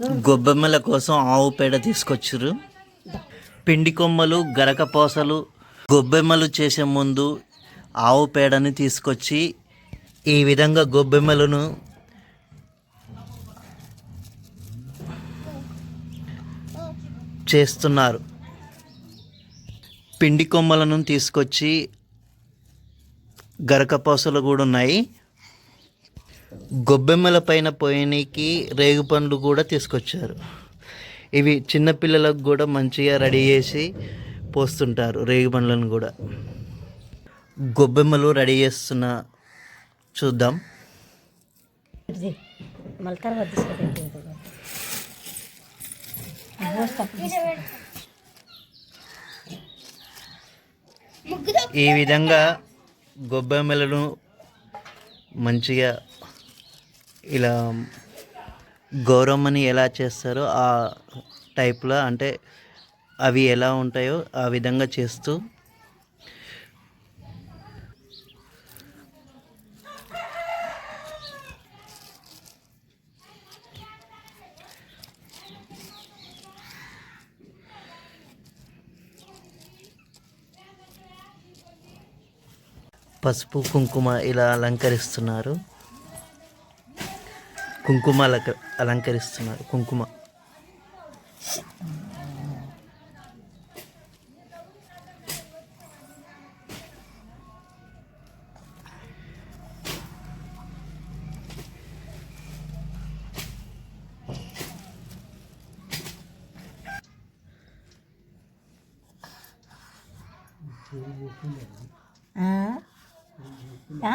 గొబ్బెమ్మల కోసం ఆవు పేడ తీసుకొచ్చారు పిండి కొమ్మలు గరకపోసలు గొబ్బెమ్మలు చేసే ముందు ఆవు పేడని తీసుకొచ్చి ఈ విధంగా గొబ్బెమ్మలను చేస్తున్నారు. పిండి కొమ్మలను తీసుకొచ్చి గరకపోసలు కూడా ఉన్నాయి. గొబ్బెమ్మల పైన పోయనికి రేగు పండ్లు కూడా తీసుకొచ్చారు. ఇవి చిన్నపిల్లలకు కూడా మంచిగా రెడీ చేసి పోస్తుంటారు రేగు పండ్లను కూడా. గొబ్బెమ్మలు రెడీ చేస్తున్న చూద్దాం. ఈ విధంగా గొబ్బెమ్మలను మంచిగా ఇలా గౌరమ్మని ఎలా చేస్తారో ఆ టైప్లో అంటే అవి ఎలా ఉంటాయో ఆ విధంగా చేస్తూ పసుపు కుంకుమ ఇలా అలంకరిస్తున్నారు. కుంకుమ అలక- అలంకరిస్తున్నారు. కుంకుమ.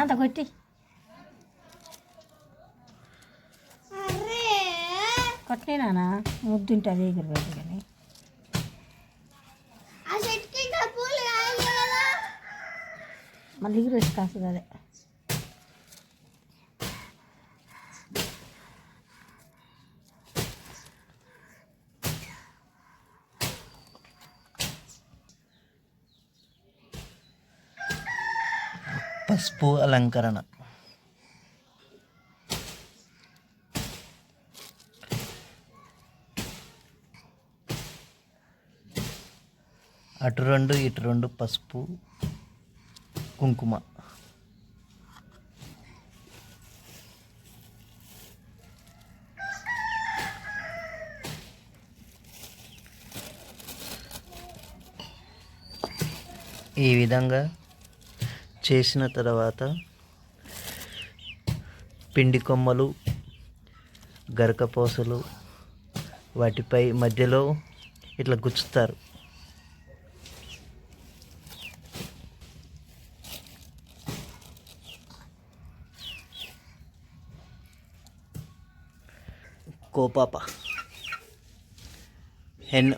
అంత కొట్టి. కొట్టినానా ముద్దుంటుంది ఎగురు బయట కానీ మళ్ళీ ఎగురు వచ్చి కాస్తుంది అదే. పసుపు అలంకరణ. అటు రెండు ఇటు రెండు పసుపు కుంకుమ. ఈ విధంగా చేసిన తర్వాత పిండి కొమ్మలు గరకపోసలు వాటిపై మధ్యలో ఇట్లా గుచ్చుతారు. కోపాప హెన్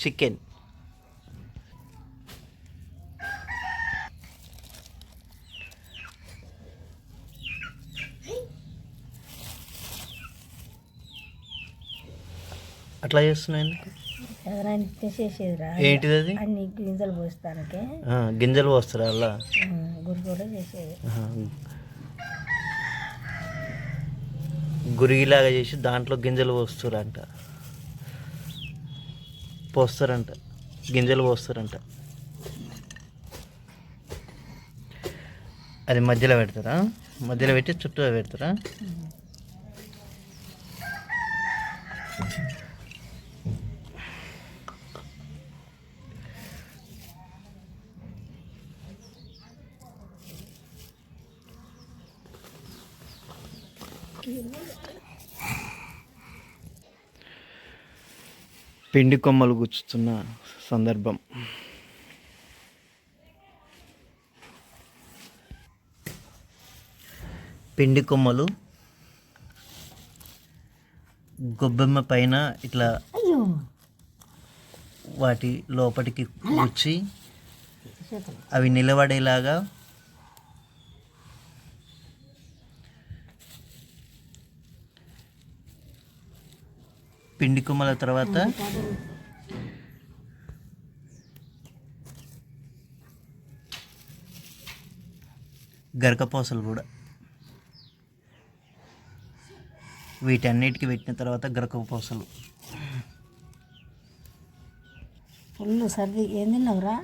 చికెన్ అట్లా చేసేది రా ఏంటిది అది? అన్ని గింజలు పోస్తానికి. గింజలు పోస్తారా అలా? గురి కూడా చేసేది. గురిగిలాగా చేసి దాంట్లో గింజలు పోస్తారంట. పోస్తారంట. గింజలు పోస్తారంట. అది మధ్యలో పెడతారా? మధ్యలో పెట్టి చుట్టూ పెడతారా? పిండి కొమ్మలు గుచ్చుతున్న సందర్భం. పిండి కొమ్మలు గొబ్బెమ్మ పైన ఇట్లా వాటి లోపలికి చేతులు అవి నిలబడేలాగా పిండి కొమ్మల తర్వాత గరకపోసలు కూడా. వీటన్నిటికి పెట్టిన తర్వాత గరకపోసలు. ఫుల్ సర్ది. ఏం తిన్నావురా?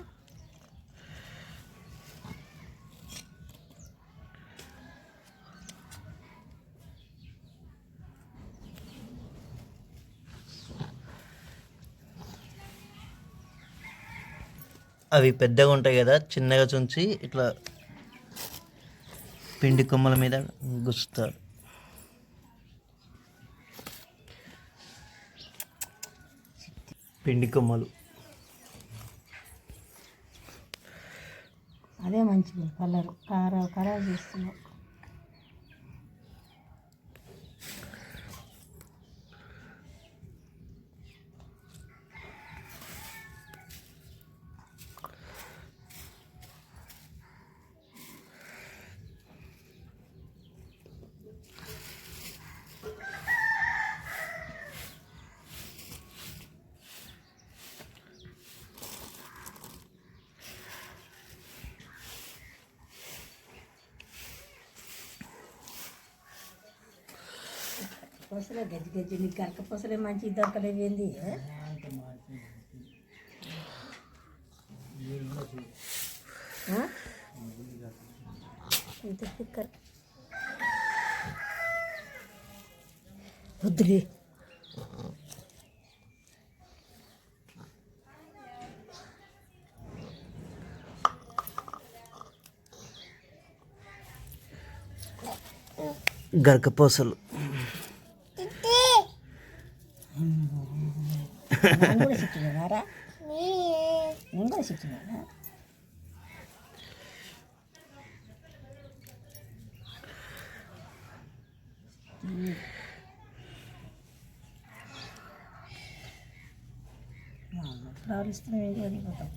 అవి పెద్దగా ఉంటాయి కదా చిన్నగా చుంచి ఇట్లా పిండి కొమ్మల మీద గుచ్చుతారు పిండి కొమ్మలు. అదే మంచిది కలర్. కారా కలర్ చేస్తున్నావు పూసలే గజ్జి గజ్జి నీకు కరక పూసలే మంచి దొరకలేవు ఏంది ఏ? వద్దులే. గరక పూసలు. నేను కూడా చిట్టుకున్నారా నేను కూడా చిట్టుకున్నా ప్రవరిస్తున్నావు ఏంటి వదిలిపోతాం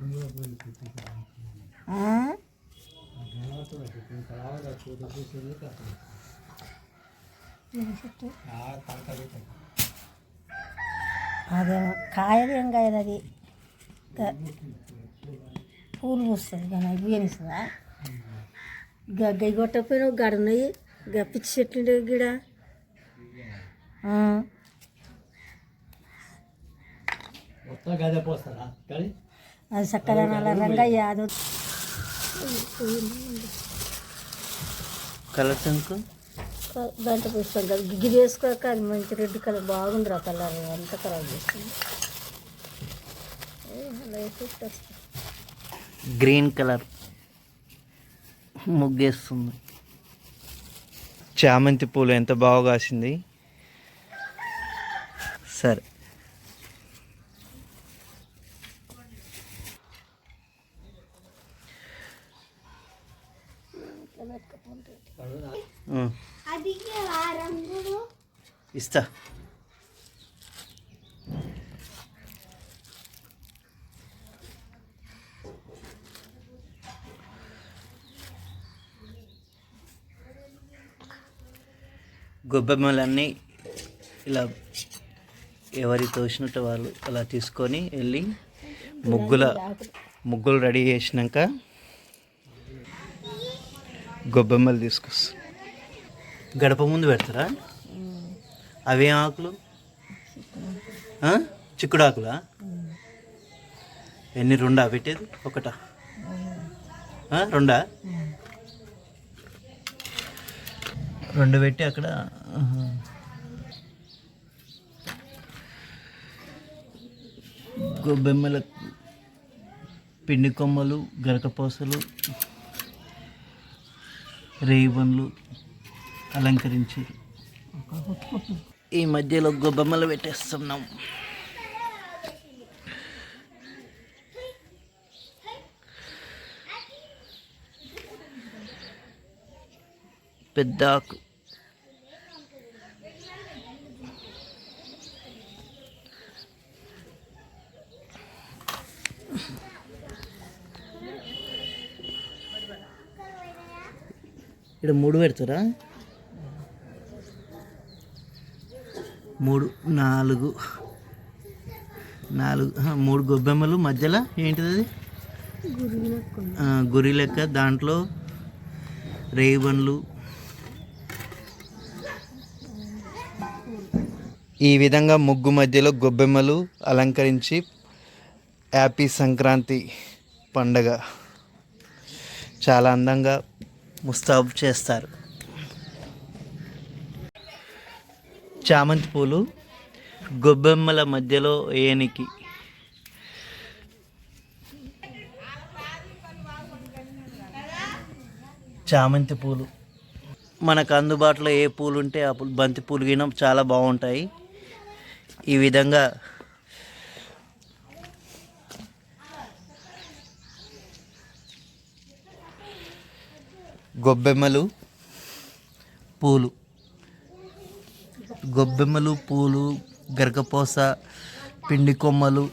అవునా ఆ? ఏం కాయదు అది? పూలు పూస్తుంది కానీ అవి బియ్యనిస్తుందా గగ్గ కొట్టకపోయినావు గడ ఉన్నాయి గ పిచ్చి చెట్లు గదే పోస్తారా? కానీ అది చక్కగా నల్ల రంగయ్య అది కలర్ శంకు దాంట్లో పుష్పం కదా. గిరి వేసుకోక అది మంచి రెడ్ కలర్ బాగుంది రా కలర్. అంత కలర్ చేస్తుంది అలా. Green colour. ముగ్గేస్తుంది. చామంతి పూలు ఎంత బాగా కాసింది. సరే. ఇస్తా. గొబ్బెమ్మలన్నీ ఇలా ఎవరి తోచినట్టు వాళ్ళు అలా తీసుకొని వెళ్ళి ముగ్గుల ముగ్గులు రెడీ చేసినాక గొబ్బెమ్మలు తీసుకొస్తా గడప ముందు పెడతారా అవేం ఆకులు ఆ? చిక్కుడు ఆకులా ఎన్ని రెండా పెట్టేది ఒకటా ఆ? రెండా రెండు పెట్టి అక్కడ. గొబ్బెమ్మల పిండి కొమ్మలు గరకపోసలు రేవన్లు అలంకరించారు ఈ మధ్యలో గొబ్బమ్మలు పెట్టేస్తున్నాం. పెద్ద ఇక్కడ మూడు పెడతారా? మూడు నాలుగు నాలుగు మూడు గొబ్బెమ్మలు మధ్యలో ఏంటిది అది? గురి లెక్క దాంట్లో రేగిబండ్లు ఈ విధంగా ముగ్గు మధ్యలో గొబ్బెమ్మలు అలంకరించి హ్యాపీ సంక్రాంతి పండగ. చాలా అందంగా ముస్తాబు చేస్తారు. చామంతి పూలు గొబ్బెమ్మల మధ్యలో ఏనికి. చామంతి పూలు. మనకు అందుబాటులో ఏ పూలు ఉంటే ఆ పూలు బంతి పూలు గినం చాలా బాగుంటాయి. ఈ విధంగా గొబ్బెమ్మలు పూలు. గొబ్బెమ్మలు పూలు గరకపోస పిండి కొమ్మలు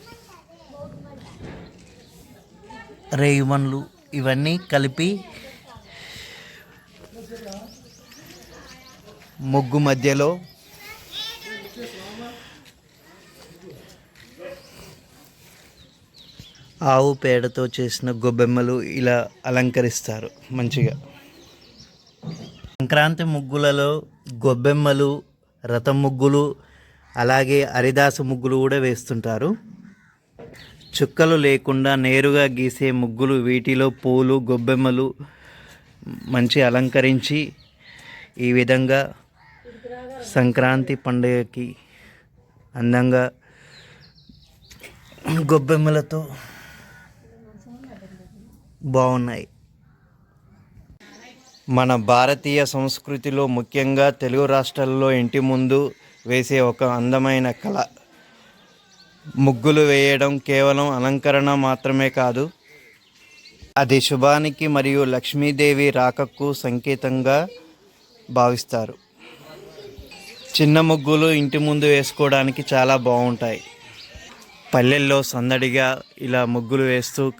రేగిమన్లు ఇవన్నీ కలిపి ముగ్గు మధ్యలో ఆవు పేడతో చేసిన గొబ్బెమ్మలు ఇలా అలంకరిస్తారు మంచిగా. సంక్రాంతి ముగ్గులలో గొబ్బెమ్మలు రథం ముగ్గులు అలాగే హరిదాసు ముగ్గులు కూడా వేస్తుంటారు. చుక్కలు లేకుండా నేరుగా గీసే ముగ్గులు వీటిలో పూలు గొబ్బెమ్మలు మంచి అలంకరించి ఈ విధంగా సంక్రాంతి పండుగకి అందంగా గొబ్బెమ్మలతో బాగున్నాయి. మన భారతీయ సంస్కృతిలో ముఖ్యంగా తెలుగు రాష్ట్రాల్లో ఇంటి ముందు వేసే ఒక అందమైన కళ. ముగ్గులు వేయడం కేవలం అలంకరణ మాత్రమే కాదు అది శుభానికి మరియు లక్ష్మీదేవి రాకకు సంకేతంగా భావిస్తారు. చిన్న ముగ్గులు ఇంటి ముందు వేసుకోవడానికి చాలా బాగుంటాయి. పల్లెల్లో సందడిగా ఇలా ముగ్గులు వేస్తూ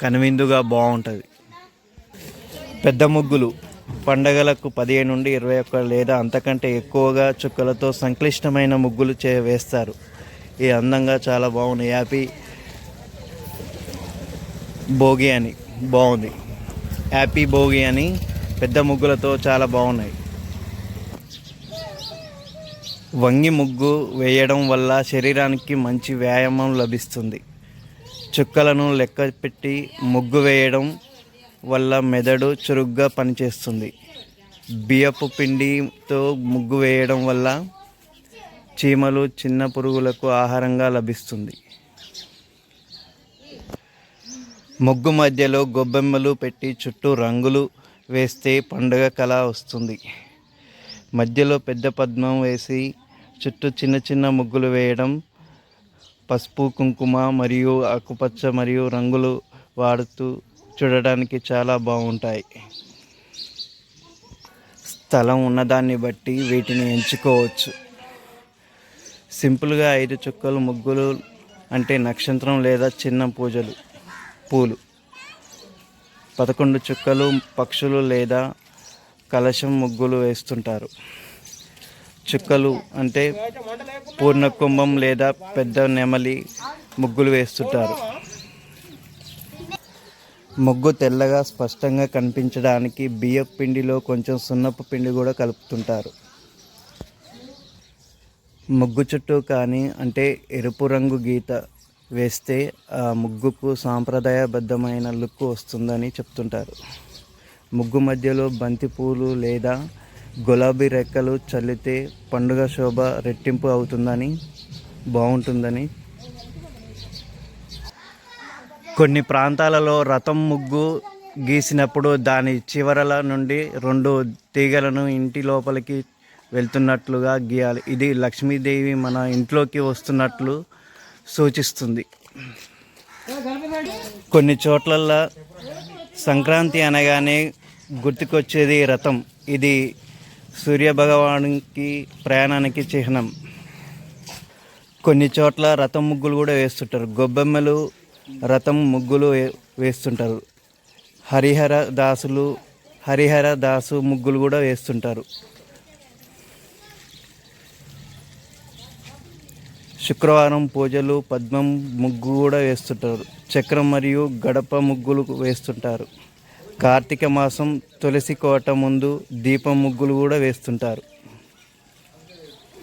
కనువిందుగా బాగుంటుంది. పెద్ద ముగ్గులు. పండగలకు పదిహేను నుండి ఇరవై ఒక్క లేదా అంతకంటే ఎక్కువగా చుక్కలతో సంక్లిష్టమైన ముగ్గులు చే వేస్తారు. ఈ అందంగా చాలా బాగుంది. హ్యాపీ భోగి అని బాగుంది. హ్యాపీ భోగి అని పెద్ద ముగ్గులతో చాలా బాగున్నాయి. వంగి ముగ్గు వేయడం వల్ల శరీరానికి మంచి వ్యాయామం లభిస్తుంది. చుక్కలను లెక్క పెట్టి ముగ్గు వేయడం వల్ల మెదడు చురుగ్గా పనిచేస్తుంది. బియ్యపు పిండితో ముగ్గు వేయడం వల్ల చీమలు చిన్న పురుగులకు ఆహారంగా లభిస్తుంది. ముగ్గు మధ్యలో గొబ్బెమ్మలు పెట్టి చుట్టూ రంగులు వేస్తే పండుగ కళ వస్తుంది. మధ్యలో పెద్ద పద్మం వేసి చుట్టూ చిన్న చిన్న ముగ్గులు వేయడం పసుపు కుంకుమ మరియు ఆకుపచ్చ మరియు రంగులు వాడుతూ చూడడానికి చాలా బాగుంటాయి. స్థలం ఉన్నదాన్ని బట్టి వీటిని ఎంచుకోవచ్చు. సింపుల్గా ఐదు చుక్కలు ముగ్గులు అంటే నక్షత్రం లేదా చిన్న పూజలు పూలు. పదకొండు చుక్కలు పక్షులు లేదా కలశం ముగ్గులు వేస్తుంటారు. చుక్కలు అంటే పూర్ణ కుంభం లేదా పెద్ద నెమలి ముగ్గులు వేస్తుంటారు. ముగ్గు తెల్లగా స్పష్టంగా కనిపించడానికి బియ్యపు పిండిలో కొంచెం సున్నపు పిండి కూడా కలుపుతుంటారు. ముగ్గు చుట్టూ కానీ అంటే ఎరుపు రంగు గీత వేస్తే ఆ ముగ్గుకు సాంప్రదాయబద్ధమైన లుక్ వస్తుందని చెప్తుంటారు. ముగ్గు మధ్యలో బంతిపూలు లేదా గులాబీ రెక్కలు చల్లితే పండుగ శోభ రెట్టింపు అవుతుందని బాగుంటుందని కొన్ని ప్రాంతాలలో రథం ముగ్గు గీసినప్పుడు దాని చివరల నుండి రెండు తీగలను ఇంటి లోపలికి వెళ్తున్నట్లుగా గీయాలి. ఇది లక్ష్మీదేవి మన ఇంట్లోకి వస్తున్నట్లు సూచిస్తుంది. కొన్ని చోట్లల్లో సంక్రాంతి అనగానే గుర్తుకొచ్చేది రథం. ఇది సూర్యభగవానికి ప్రయాణానికి చిహ్నం. కొన్ని చోట్ల రథం ముగ్గులు కూడా వేస్తుంటారు. గొబ్బెమ్మలు రథం ముగ్గులు వే- వేస్తుంటారు. హరిహర దాసులు హరిహర దాసు ముగ్గులు కూడా వేస్తుంటారు. శుక్రవారం పూజలు పద్మం ముగ్గు కూడా వేస్తుంటారు. చక్రం మరియు గడప ముగ్గులు వేస్తుంటారు. కార్తీక మాసం తులసి కోట ముందు దీపం ముగ్గులు కూడా వేస్తుంటారు.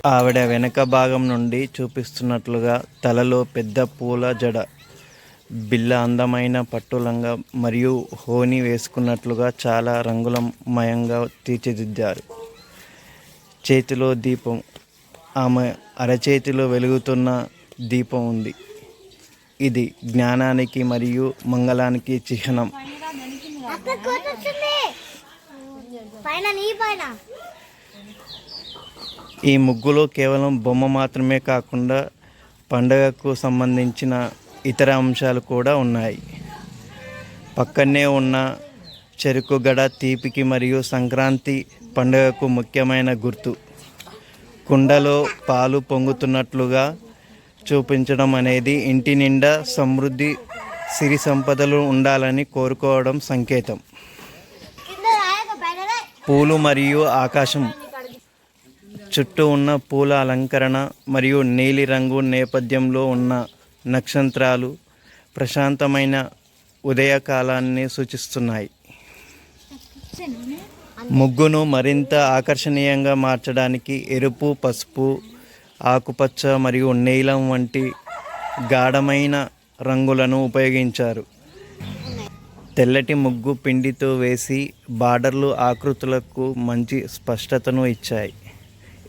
ఆవిడ వెనక భాగం నుండి చూపిస్తున్నట్లుగా తలలో పెద్ద పూల జడ. బిల్ల అందమైన పట్టులంగా మరియు హోని వేసుకున్నట్లుగా చాలా రంగులమయంగా తీర్చిదిద్దారు. చేతిలో దీపం ఆమె అరచేతిలో వెలుగుతున్న దీపం ఉంది. ఇది జ్ఞానానికి మరియు మంగళానికి చిహ్నం. ఈ ముగ్గులో కేవలం బొమ్మ మాత్రమే కాకుండా పండగకు సంబంధించిన ఇతర అంశాలు కూడా ఉన్నాయి. పక్కనే ఉన్న చెరుకు గడ తీపికి మరియు సంక్రాంతి పండుగకు ముఖ్యమైన గుర్తు. కుండలో పాలు పొంగుతున్నట్లుగా చూపించడం అనేది ఇంటి నిండా సమృద్ధి సిరి సంపదలు ఉండాలని కోరుకోవడం సంకేతం. పూలు మరియు ఆకాశం. చుట్టూ ఉన్న పూల అలంకరణ మరియు నీలిరంగు నేపథ్యంలో ఉన్న నక్షత్రాలు ప్రశాంతమైన ఉదయకాలాన్ని సూచిస్తున్నాయి. ముగ్గును మరింత ఆకర్షణీయంగా మార్చడానికి ఎరుపు పసుపు ఆకుపచ్చ మరియు నీలం వంటి గాఢమైన రంగులను ఉపయోగించారు. తెల్లటి ముగ్గు పిండితో వేసి బార్డర్లు ఆకృతులకు మంచి స్పష్టతను ఇచ్చాయి.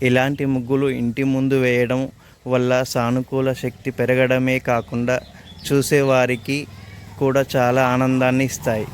ఇలాంటి ముగ్గులు ఇంటి ముందు వేయడం వల్ల సానుకూల శక్తి పెరగడమే కాకుండా చూసేవారికి కూడా చాలా ఆనందాన్ని ఇస్తాయి.